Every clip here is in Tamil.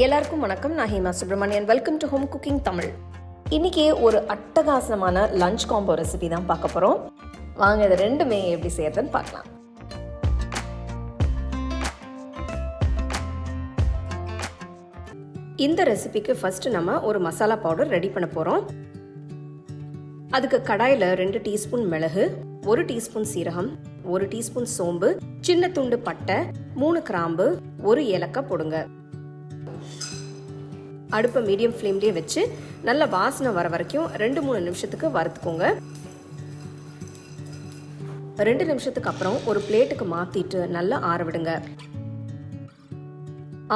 எல்லாருக்கும் வணக்கம். நான் Hema Subramanian welcome to home cooking Tamil இன்னைக்கு ஒரு அட்டகாசமான லஞ்ச் காம்போ ரெசிபி தான் பார்க்க போகிறோம் வாங்க இது ரெண்டுமே எப்படி செய்யறதுன்னு பார்க்கலாம். இந்த ரெசிபிக்கு ஃபர்ஸ்ட் நம்ம ஒரு மசாலா பவுடர் ரெடி பண்ண போகிறோம் அதுக்கு கடாயில் ரெண்டு டீஸ்பூன் மிளகு ஒரு டீஸ்பூன் சீரகம் ஒரு டீஸ்பூன் சோம்பு சின்ன துண்டு பட்டை மூணு கிராம்பு ஒரு ஏலக்காய் போடுங்க. அடுப்பை மீடியம் ஃப்ளேம்லேயே வச்சு நல்ல வாசனை வர வரைக்கும் ரெண்டு மூணு நிமிஷத்துக்கு வறுத்துக்கோங்க. ரெண்டு நிமிஷத்துக்கு அப்புறம் ஒரு பிளேட்டுக்கு மாற்றிட்டு நல்லா ஆற விடுங்க.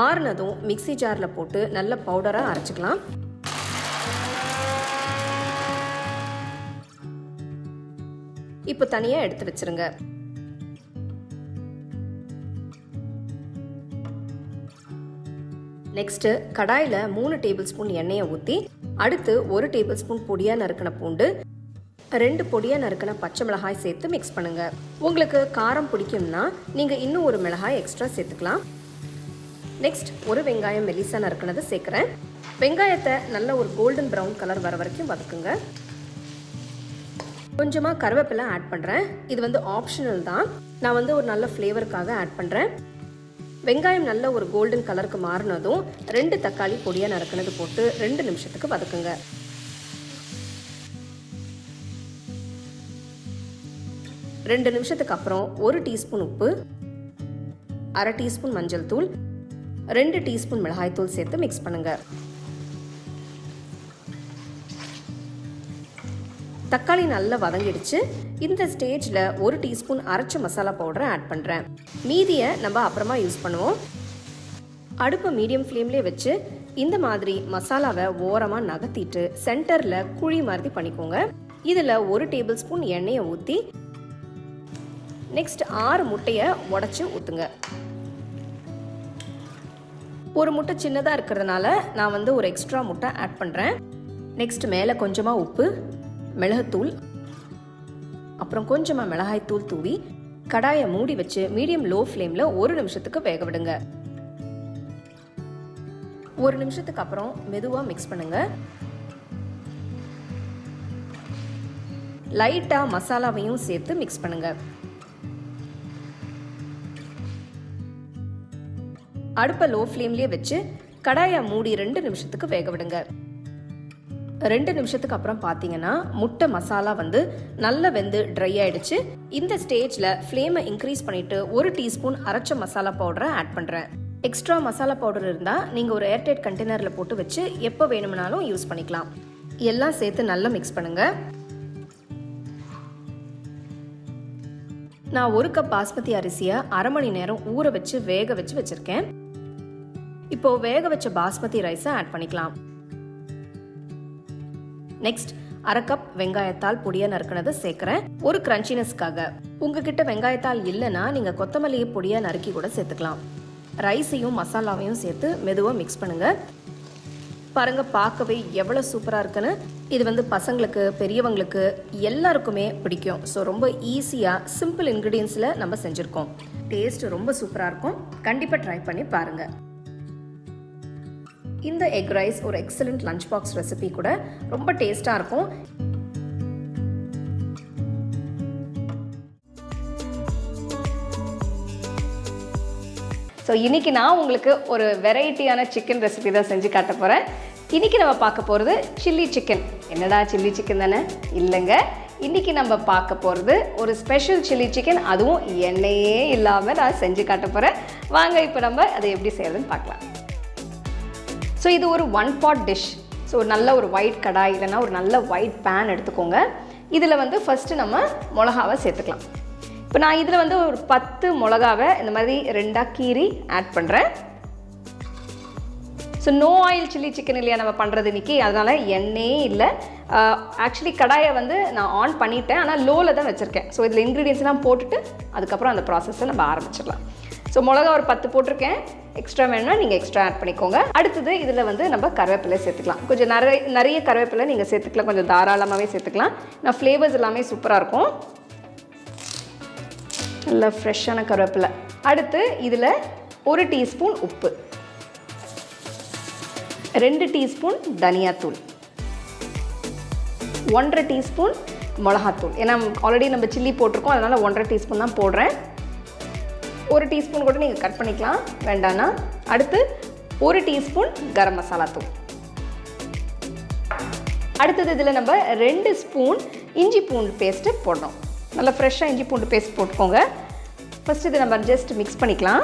ஆறுனதும் மிக்ஸி ஜாரில் போட்டு நல்ல பவுடராக அரைச்சிக்கலாம். இப்போ தனியாக எடுத்து வச்சிருங்க. நெக்ஸ்ட்டு கடாயில் மூணு டேபிள் ஸ்பூன் எண்ணெயை ஊற்றி அடுத்து ஒரு டேபிள் ஸ்பூன் பொடியாக நறுக்கின பூண்டு ரெண்டு பொடியாக நறுக்கின பச்சை மிளகாய் சேர்த்து மிக்ஸ் பண்ணுங்க. உங்களுக்கு காரம் பிடிக்கும்னா நீங்கள் இன்னும் ஒரு மிளகாய் எக்ஸ்ட்ரா சேர்த்துக்கலாம். நெக்ஸ்ட் ஒரு வெங்காயம் மெலிசா நறுக்கினது சேர்க்குறேன். வெங்காயத்தை நல்ல ஒரு கோல்டன் ப்ரௌன் கலர் வர வரைக்கும் வதக்குங்க. கொஞ்சமாக கருவேப்பிலை ஆட் பண்ணுறேன் இது வந்து ஆப்ஷனல் தான். நான் வந்து ஒரு நல்ல ஃப்ளேவருக்காக ஆட் பண்ணுறேன் வெங்காயம் நல்ல ஒரு கோல்டன் கலருக்கு மாறினதும் ரெண்டு தக்காளி பொடியாக நறுக்கினது போட்டு ரெண்டு நிமிஷத்துக்கு வதக்குங்க. ரெண்டு நிமிஷத்துக்கு அப்புறம் ஒரு டீஸ்பூன் உப்பு அரை டீஸ்பூன் மஞ்சள் தூள் ரெண்டு டீஸ்பூன் மிளகாய் தூள் சேர்த்து மிக்ஸ் பண்ணுங்கள் தக்காளி நல்லா வதங்கிடுச்சு. இந்த ஸ்டேஜில் ஒரு டீஸ்பூன் அரைச்ச மசாலா பவுடரை ஆட் பண்ணுறேன் மீதியை நம்ம அப்புறமா யூஸ் பண்ணுவோம். அடுப்பை மீடியம் ஃப்ளேம்லேயே வச்சு இந்த மாதிரி மசாலாவை ஓரமாக நகர்த்திட்டு சென்டரில் குழி மாதிரி பண்ணிக்கோங்க. இதில் ஒரு டேபிள் ஸ்பூன் எண்ணெயை ஊற்றி நெக்ஸ்ட் ஆறு முட்டையை உடச்சி ஊற்றுங்க ஒரு முட்டை சின்னதாக இருக்கிறதுனால நான் வந்து ஒரு எக்ஸ்ட்ரா முட்டை ஆட் பண்ணுறேன் நெக்ஸ்ட் மேலே கொஞ்சமாக உப்பு மிளகுத்தூள் அப்புறம் கொஞ்சமாக மிளகாய் தூள் தூவி கடாயை மூடி வச்சு மீடியம் லோ ஃப்ளேமில் ஒரு நிமிஷத்துக்கு வேக விடுங்க. ஒரு நிமிஷத்துக்கு அப்புறம் மெதுவாக மிக்ஸ் பண்ணுங்க. லைட்டாக மசாலாவையும் சேர்த்து மிக்ஸ் பண்ணுங்க. அடுப்பை லோ ஃப்ளேம்லேயே வச்சு கடாயை மூடி ரெண்டு நிமிஷத்துக்கு வேக விடுங்க. ரெண்டு நிமிஷத்துக்கு அப்புறம் பார்த்தீங்கன்னா முட்டை மசாலா வந்து நல்லா வெந்து ட்ரை ஆயிடுச்சு. இந்த ஸ்டேஜில் ஃப்ளேமை இன்க்ரீஸ் பண்ணிட்டு ஒரு டீஸ்பூன் அரைச்ச மசாலா பவுடரை ஆட் பண்ணுறேன் எக்ஸ்ட்ரா மசாலா பவுடர் இருந்தால் நீங்கள் ஒரு ஏர்டைட் கண்டெய்னரில் போட்டு வச்சு எப்போ வேணும்னாலும் யூஸ் பண்ணிக்கலாம். எல்லாம் சேர்த்து நல்லா மிக்ஸ் பண்ணுங்க. நான் ஒரு கப் பாஸ்மதி அரிசியை அரை மணி நேரம் ஊற வச்சு வேக வச்சு வச்சுருக்கேன். இப்போ வேக வச்ச பாஸ்மதி ரைஸை ஆட் பண்ணிக்கலாம். நெக்ஸ்ட் அரை கப் வெங்காயத்தால் பொடியாக நறுக்கினதை சேர்க்குறேன். ஒரு கிரன்ச்சினஸ்க்காக உங்ககிட்ட வெங்காயத்தால் இல்லைன்னா நீங்க கொத்தமல்லியை பொடியாக நறுக்கி கூட சேர்த்துக்கலாம். ரைஸையும் மசாலாவையும் சேர்த்து மெதுவாக மிக்ஸ் பண்ணுங்க. பாருங்க பார்க்கவே எவ்வளோ சூப்பராக இருக்குன்னு. இது வந்து பசங்களுக்கு பெரியவங்களுக்கு எல்லாருக்குமே பிடிக்கும். ஸோ ரொம்ப ஈஸியாக சிம்பிள் இன்க்ரீடியன்ஸில் நம்ம செஞ்சுருக்கோம். டேஸ்ட் ரொம்ப சூப்பராக இருக்கும். கண்டிப்பாக ட்ரை பண்ணி பாருங்கள் இந்த எக் ரைஸ் ஒரு எக்ஸலண்ட் லஞ்ச் பாக்ஸ் ரெசிபி கூட ரொம்ப டேஸ்ட்டாக இருக்கும். ஸோ இன்றைக்கி நான் உங்களுக்கு ஒரு வெரைட்டியான சிக்கன் ரெசிபி தான் செஞ்சு காட்ட போகிறேன் இன்றைக்கி நம்ம பார்க்க போகிறது சில்லி சிக்கன் என்னடா சில்லி சிக்கன் தானே? இல்லைங்க. இன்றைக்கி நம்ம பார்க்க போகிறது ஒரு ஸ்பெஷல் சில்லி சிக்கன் அதுவும் எண்ணெயே இல்லாமல் நான் செஞ்சு காட்ட போகிறேன் வாங்க இப்போ நம்ம அதை எப்படி செய்யறதுன்னு பார்க்கலாம். ஸோ இது ஒரு ஒன் பாட் டிஷ் ஸோ நல்ல ஒரு ஒயிட் கடாய் இல்லைன்னா ஒரு நல்ல ஒயிட் பேன் எடுத்துக்கோங்க. இதில் வந்து ஃபஸ்ட்டு நம்ம மிளகாவை சேர்த்துக்கலாம். இப்போ நான் இதில் வந்து ஒரு பத்து மிளகாவை இந்த மாதிரி ரெண்டாக கீறி ஆட் பண்ணுறேன் so no oil chilli chicken இல்லையா நம்ம பண்ணுறது இன்னைக்கு? அதனால் எண்ணெயே இல்லை. ஆக்சுவலி கடாயை வந்து நான் ஆன் பண்ணிட்டேன். ஆனால் லோவில் தான் வச்சுருக்கேன். ஸோ இதில் இன்க்ரீடியன்ஸ்லாம் போட்டுட்டு அதுக்கப்புறம் அந்த ப்ராசஸை நம்ம ஆரம்பிச்சிடலாம். ஸோ மிளகா ஒரு பத்து போட்டிருக்கேன். எக்ஸ்ட்ரா வேணும்னா நீங்கள் எக்ஸ்ட்ரா ஆட் பண்ணிக்கோங்க. அடுத்தது இதில் வந்து நம்ம கருவேப்பிலை சேர்த்துக்கலாம். கொஞ்சம் நிறைய நிறைய கருவேப்பிலை நீங்கள் சேர்த்துக்கலாம். கொஞ்சம் தாராளமாகவே சேர்த்துக்கலாம். நான் ஃப்ளேவர்ஸ் எல்லாமே சூப்பராக இருக்கும். நல்லா ஃப்ரெஷ்ஷான கருவேப்பிலை. அடுத்து இதில் ஒரு டீஸ்பூன் உப்பு. ரெண்டு டீஸ்பூன் தனியாத்தூள். ஒன்றரை டீஸ்பூன் மிளகாத்தூள். ஏன்னா ஆல்ரெடி நம்ம சில்லி போட்டிருக்கோம். அதனால் ஒன்றரை டீஸ்பூன் தான் போடுறேன். ஒரு டீஸ்பூன் கூட நீங்கள் கட் பண்ணிக்கலாம். வேண்டான்னா அடுத்து ஒரு டீஸ்பூன் கரம் மசாலா தூள். அடுத்தது இதில் நம்ம ரெண்டு ஸ்பூன் இஞ்சி பூண்டு பேஸ்ட்டு போடணும். நல்லா ஃப்ரெஷ்ஷாக இஞ்சி பூண்டு பேஸ்ட் போட்டுக்கோங்க. ஃபஸ்ட்டு இதை நம்ம ஜஸ்ட் மிக்ஸ் பண்ணிக்கலாம்.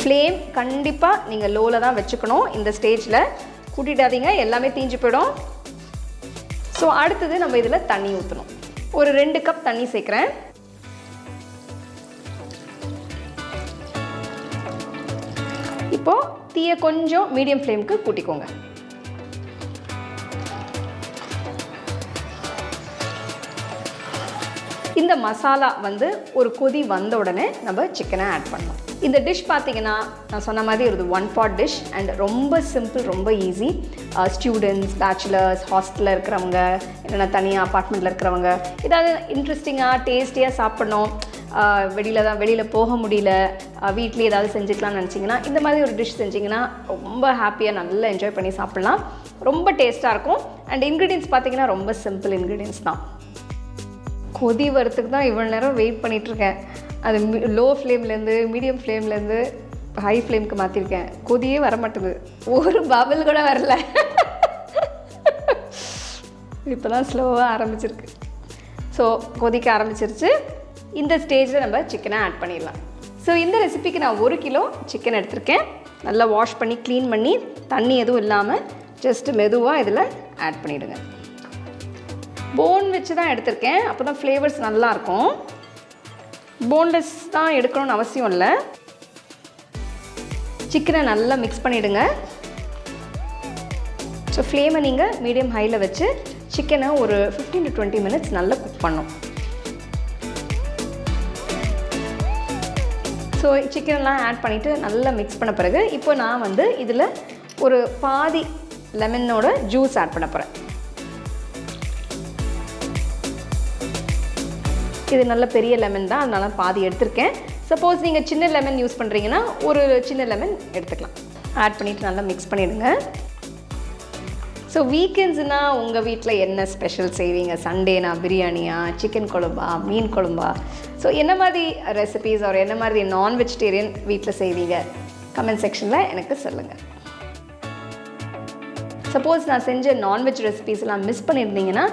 ஃப்ளேம் கண்டிப்பாக நீங்கள் லோவில் தான் வச்சுக்கணும். இந்த ஸ்டேஜில் கூட்டிடாதீங்க. எல்லாமே தீஞ்சு போயிடும். ஸோ அடுத்தது நம்ம இதில் தண்ணி ஊற்றணும் ஒரு ரெண்டு கப் தண்ணி சேர்க்குறேன். இப்போது தீயை கொஞ்சம் மீடியம் ஃப்ளேமுக்கு கூட்டிக்கோங்க. இந்த மசாலா வந்து ஒரு கொதி வந்த உடனே நம்ம சிக்கனை ஆட் பண்ணலாம். இந்த டிஷ் பார்த்தீங்கன்னா நான் சொன்ன மாதிரி ஒரு ஒன் பாட் டிஷ் அண்ட் ரொம்ப சிம்பிள் ரொம்ப ஈஸி ஸ்டூடெண்ட்ஸ் பேச்சுலர்ஸ் ஹாஸ்டலில் இருக்கிறவங்க இல்லைன்னா தனியாக அப்பார்ட்மெண்ட்டில் இருக்கிறவங்க ஏதாவது இன்ட்ரெஸ்டிங்காக டேஸ்டியாக சாப்பிட்ணும். வெளியில் தான் வெளியில் போக முடியல. வீட்லேயே ஏதாவது செஞ்சுக்கலாம்னு நினச்சிங்கன்னா இந்த மாதிரி ஒரு டிஷ் செஞ்சிங்கன்னா ரொம்ப ஹாப்பியாக நல்லா என்ஜாய் பண்ணி சாப்பிட்லாம். ரொம்ப டேஸ்ட்டாக இருக்கும். அண்ட் இன்க்ரீடியன்ஸ் பார்த்தீங்கன்னா ரொம்ப சிம்பிள் இன்க்ரீடியன்ஸ் தான். கொதி வரத்துக்கு தான் இவ்வளோ நேரம் வெயிட் பண்ணிகிட்ருக்கேன் அது லோ ஃப்ளேம்லேருந்து மீடியம் ஃப்ளேம்லேருந்து ஹை ஃப்ளேமுக்கு மாற்றிருக்கேன் கொதியே வர மாட்டேங்குது ஒரு பபிள் கூட வரல. இப்போ தான் ஸ்லோவாக ஆரம்பிச்சிருக்கு. ஸோ கொதிக்க ஆரம்பிச்சிருச்சு. இந்த ஸ்டேஜில் நம்ம சிக்கனை ஆட் பண்ணிடலாம். ஸோ இந்த ரெசிபிக்கு நான் ஒரு கிலோ சிக்கன் எடுத்திருக்கேன். நல்லா வாஷ் பண்ணி க்ளீன் பண்ணி தண்ணி எதுவும் இல்லாமல் ஜஸ்ட் மெதுவாக இதில் ஆட் பண்ணிவிடுங்க போன் வச்சு தான் எடுத்திருக்கேன். அப்போ தான் ஃப்ளேவர்ஸ் நல்லாயிருக்கும் போன்லெஸ் தான் எடுக்கணும்னு அவசியம் இல்லை. சிக்கனை நல்லா மிக்ஸ் பண்ணிவிடுங்க ஸோ ஃப்ளேமை நீங்கள் மீடியம் ஹையில் வச்சு சிக்கனை ஒரு ஃபிஃப்டீன் டு டுவெண்ட்டி மினிட்ஸ் நல்லா குக் பண்ணும் ஸோ சிக்கன்லாம் ஆட் பண்ணிவிட்டு நல்லா மிக்ஸ் பண்ண பிறகு இப்போ நான் வந்து இதில் ஒரு பாதி லெமனோட ஜூஸ் ஆட் பண்ண போகிறேன் இது நல்ல பெரிய லெமன் தான் அதனால பாதி எடுத்திருக்கேன். சப்போஸ் நீங்கள் சின்ன லெமன் யூஸ் பண்ணுறீங்கன்னா ஒரு சின்ன லெமன் எடுத்துக்கலாம். ஆட் பண்ணிவிட்டு நல்லா மிக்ஸ் பண்ணிவிடுங்க ஸோ வீக்கெண்ட்ஸ்னால் உங்கள் வீட்டில் என்ன ஸ்பெஷல் செய்வீங்க? சண்டேனா பிரியாணியா சிக்கன் குழம்பா மீன் குழம்பா? ஸோ என்ன மாதிரி ரெசிபீஸ் ஒரு என்ன மாதிரி நான் வெஜிடேரியன் வீட்டில் செய்வீங்க கமெண்ட் செக்ஷனில் எனக்கு சொல்லுங்கள் சப்போஸ் நான் செஞ்ச நான்வெஜ் ரெசிபீஸ் எல்லாம் மிஸ் பண்ணியிருந்தீங்கன்னா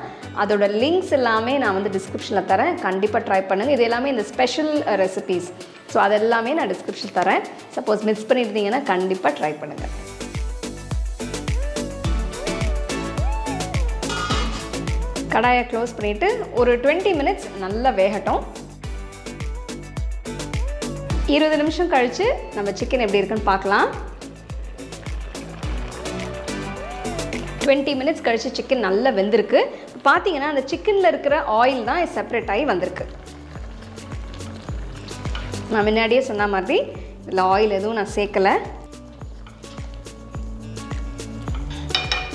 அதோட லிங்க்ஸ் எல்லாமே நான் வந்து டிஸ்கிரிப்ஷனில் தரேன். கண்டிப்பாக ட்ரை பண்ணுங்கள் இது எல்லாமே இந்த ஸ்பெஷல் ரெசிபீஸ் ஸோ அதெல்லாமே நான் டிஸ்கிரிப்ஷன் தரேன். சப்போஸ் மிஸ் பண்ணியிருந்தீங்கன்னா கண்டிப்பாக ட்ரை பண்ணுங்கள் கடாயை க்ளோஸ் பண்ணிவிட்டு ஒரு டுவெண்ட்டி மினிட்ஸ் நல்லா வேகட்டும். இருபது நிமிஷம் கழித்து நம்ம சிக்கன் எப்படி இருக்குன்னு பார்க்கலாம். டுவெண்ட்டி மினிட்ஸ் கழித்து சிக்கன் நல்லா வெந்திருக்கு. பார்த்தீங்கன்னா அந்த சிக்கனில் இருக்கிற ஆயில் தான் செப்பரேட் ஆகி வந்திருக்கு. நான் முன்னாடியே சொன்ன மாதிரி இதில் ஆயில் எதுவும் நான் சேர்க்கலை.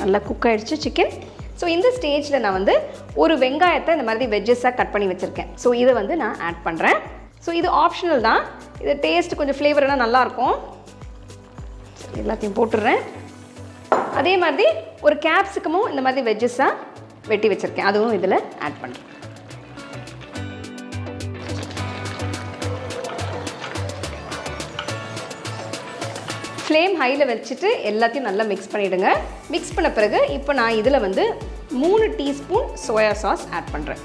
நல்லா குக் ஆகிடுச்சு சிக்கன் ஸோ இந்த ஸ்டேஜில் நான் வந்து ஒரு வெங்காயத்தை இந்த மாதிரி வெஜ்ஜஸாக கட் பண்ணி வச்சுருக்கேன். ஸோ இதை வந்து நான் ஆட் பண்ணுறேன் ஸோ இது ஆப்ஷனல் தான். இது டேஸ்ட் கொஞ்சம் ஃப்ளேவரெல்லாம் நல்லாயிருக்கும் எல்லாத்தையும் போட்டுடுறேன் அதே மாதிரி ஒரு கேப்சிகமும் இந்த மாதிரி வெஜ்ஜஸாக வெட்டி வச்சுருக்கேன். அதுவும் இதில் ஆட் பண்ணுறேன் ஃப்ளேம் ஹையில் வச்சுட்டு எல்லாத்தையும் நல்லா மிக்ஸ் பண்ணிவிடுங்க மிக்ஸ் பண்ண பிறகு இப்போ நான் இதில் வந்து மூணு டீஸ்பூன் சோயா சாஸ் ஆட் பண்ணுறேன்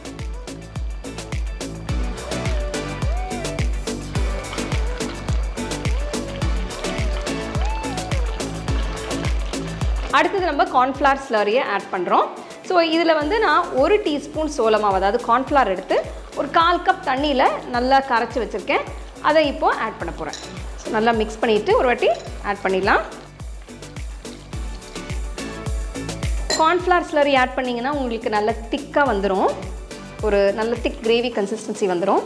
அடுத்தது நம்ம கார்ன்ஃப்ளார் ஸ்லரியை ஆட் பண்ணுறோம் ஸோ இதில் வந்து நான் ஒரு டீஸ்பூன் சோளமாவு அதாவது கார்ன்ஃப்ளவர் எடுத்து ஒரு கால் கப் தண்ணியில் நல்லா கரைச்சி வச்சுருக்கேன். அதை இப்போது ஆட் பண்ண போகிறேன் ஸோ நல்லா மிக்ஸ் பண்ணிவிட்டு ஒரு வாட்டி ஆட் பண்ணிடலாம். கார்ன்ஃப்ளார் ஸ்லரி ஆட் பண்ணிங்கன்னா உங்களுக்கு நல்ல திக்காக வந்துடும் ஒரு நல்ல திக் கிரேவி கன்சிஸ்டன்சி வந்துடும்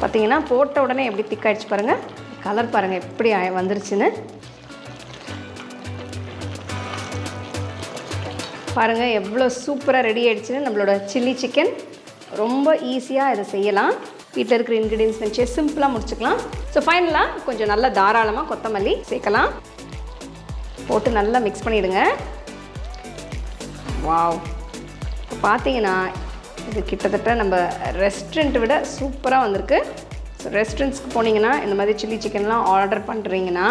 பார்த்தீங்கன்னா போட்ட உடனே எப்படி திக்காயிடுச்சு பாருங்கள் கலர் பாருங்கள் எப்படி வந்துருச்சுன்னு. பாருங்கள் எவ்வளோ சூப்பராக ரெடி ஆகிடுச்சுன்னு நம்மளோட சில்லி சிக்கன் ரொம்ப ஈஸியாக இதை செய்யலாம். வீட்டில் இருக்கிற இன்க்ரீடியன்ஸ் வச்சு சிம்பிளாக முடிச்சுக்கலாம். ஸோ ஃபைனலாக கொஞ்சம் நல்லா தாராளமாக கொத்தமல்லி சேர்க்கலாம். போட்டு நல்லா மிக்ஸ் பண்ணிவிடுங்க வாவ் இப்போ பார்த்தீங்கன்னா இது கிட்டத்தட்ட நம்ம ரெஸ்டாரண்ட்டை விட சூப்பராக வந்திருக்கு. ஸோ ரெஸ்டாரண்ட்ஸ்க்கு போனீங்கன்னா இந்த மாதிரி சில்லி சிக்கன்லாம் ஆர்டர் பண்ணுறீங்கன்னா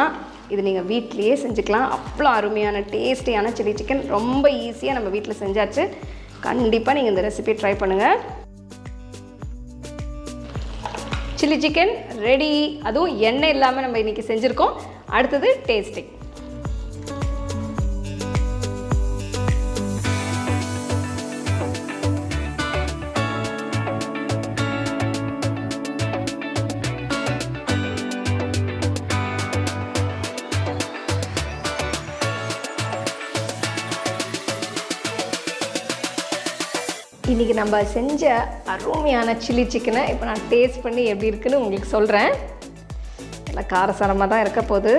இது நீங்கள் வீட்லேயே செஞ்சுக்கலாம். அவ்வளோ அருமையான டேஸ்டியான சில்லி சிக்கன் ரொம்ப ஈஸியாக நம்ம வீட்டில் செஞ்சாச்சு. கண்டிப்பாக நீங்கள் இந்த ரெசிபி ட்ரை பண்ணுங்கள் சில்லி சிக்கன் ரெடி அதுவும் எண்ணெய் இல்லாமல் நம்ம இன்றைக்கி செஞ்சுருக்கோம். அடுத்தது டேஸ்டிங் இன்றைக்கி நம்ம செஞ்ச அருமையான சில்லி சிக்கனை இப்போ நான் டேஸ்ட் பண்ணி எப்படி இருக்குன்னு உங்களுக்கு சொல்கிறேன் நல்லா காரசாரமாக தான் இருக்க போகுது.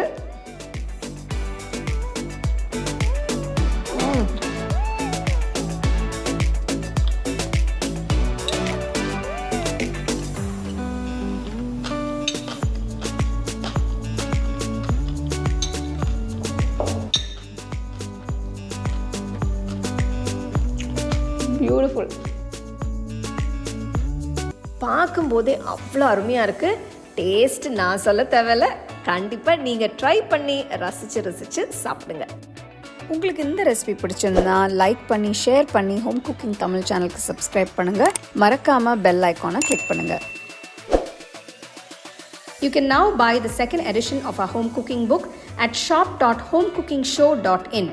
பார்க்கும்போதே அவ்வளோ அருமையாக இருக்குது டேஸ்ட் நான் சொல்ல தேவையில்ல. கண்டிப்பாக நீங்கள் ட்ரை பண்ணி ரசித்து ரசித்து சாப்பிடுங்க. உங்களுக்கு இந்த ரெசிபி பிடிச்சிருந்தா லைக் பண்ணி ஷேர் பண்ணி ஹோம் குக்கிங் தமிழ் சேனலுக்கு சப்ஸ்கிரைப் பண்ணுங்கள் மறக்காமல் பெல் ஐக்கானை கிளிக் பண்ணுங்கள் You can now buy the second edition of our home cooking book at shop.homecookingshow.in.